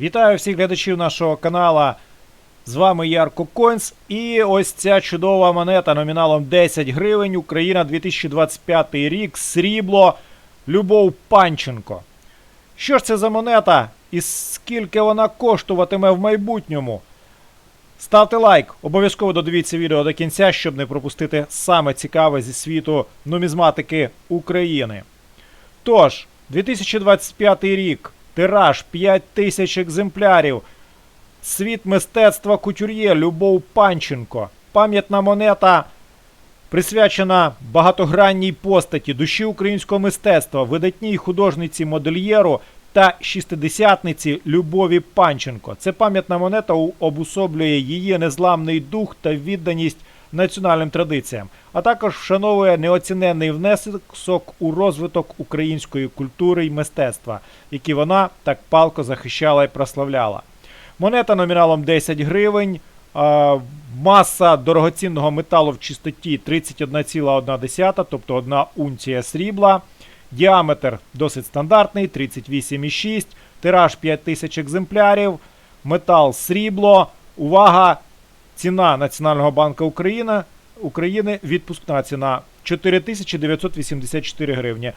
Вітаю всіх глядачів нашого канала. З вами Ярко Койнс. І ось ця чудова монета номіналом 10 гривень. Україна 2025 рік. Срібло. Любов Панченко. Що ж це за монета і скільки вона коштуватиме в майбутньому? Ставте лайк, обов'язково додивіться відео до кінця, щоб не пропустити саме цікаве зі світу нумізматики України. Тож, 2025 рік, тираж 5 тисяч екземплярів. Світ мистецтва кутюр'є Любов Панченко. Пам'ятна монета присвячена багатогранній постаті душі українського мистецтва, видатній художниці модельєру та шістидесятниці Любові Панченко. Це пам'ятна монета обособлює її незламний дух та відданість національним традиціям, а також вшановує неоціненний внесок у розвиток української культури і мистецтва, які вона так палко захищала і прославляла. Монета номіналом 10 гривень. Маса дорогоцінного металу в чистоті 31,1, тобто 1 унція срібла. Діаметр досить стандартний 38,6. Тираж 5000 екземплярів. Метал срібло. Увага! Ціна Національного банку України, України відпускна ціна 4984 гривні.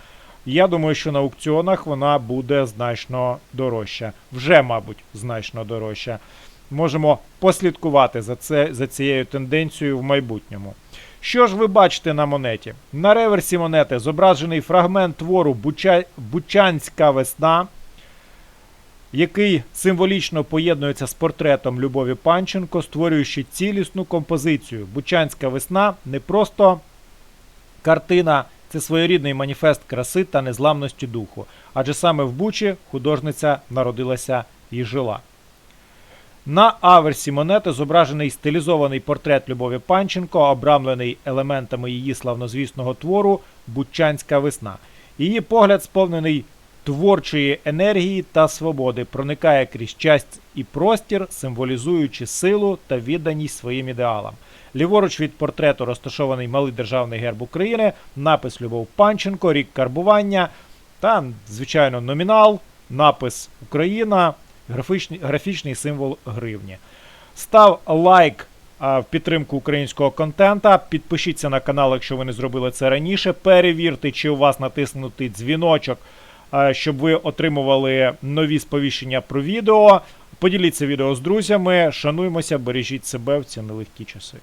Я думаю, що на аукціонах вона буде значно дорожча. Вже, мабуть, значно дорожча. Можемо послідкувати за, це, за цією тенденцією в майбутньому. Що ж ви бачите на монеті? На реверсі монети зображений фрагмент твору Буча... Бучанська весна, який символічно поєднується з портретом Любові Панченко, створюючи цілісну композицію. Бучанська весна не просто картина, це своєрідний маніфест краси та незламності духу. Адже саме в Бучі художниця народилася і жила. На аверсі монети зображений стилізований портрет Любові Панченко, обрамлений елементами її славнозвісного твору Бучанська весна. Її погляд сповнений творчої енергії та свободи, проникає крізь часть і простір, символізуючи силу та відданість своїм ідеалам. Ліворуч від портрету розташований малий державний герб України, напис Любов Панченко, рік карбування та, звичайно, номінал, напис Україна, графічний, графічний символ гривні. Став лайк в підтримку українського контента. Підпишіться на канал, якщо ви не зробили це раніше. Перевірте, чи у вас натиснутий дзвіночок, щоб ви отримували нові сповіщення про відео. Поділіться відео з друзями. Шануймося, бережіть себе в ці нелегкі часи.